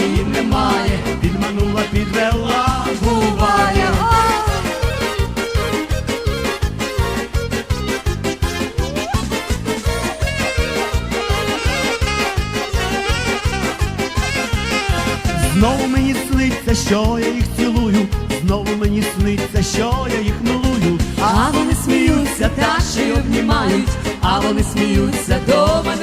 немає, немає, підманула, підвела, буває. Знову мені сниться, що я їх цілую, знову мені сниться, що я їх милую, а вони сміються, та ще й обнімають, а вони сміються дома.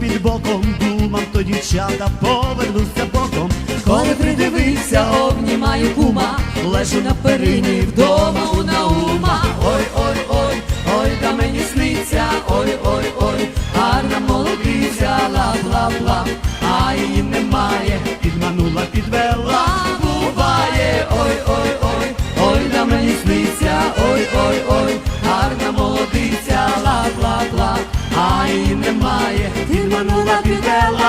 Під боком, думав, то дівчата повернуся боком. Коли придивився, обнімаю кума, лежу на перині вдома у наума. Ой, ой, ой, ой, да мені сниться, ой, ой, ой, гарна молодиця, лап, лап, лап, а її немає, підманула, підвела, буває, ой, ой, ой, ой, да мені сниться, ой, ой, ой, гарна lábio dela.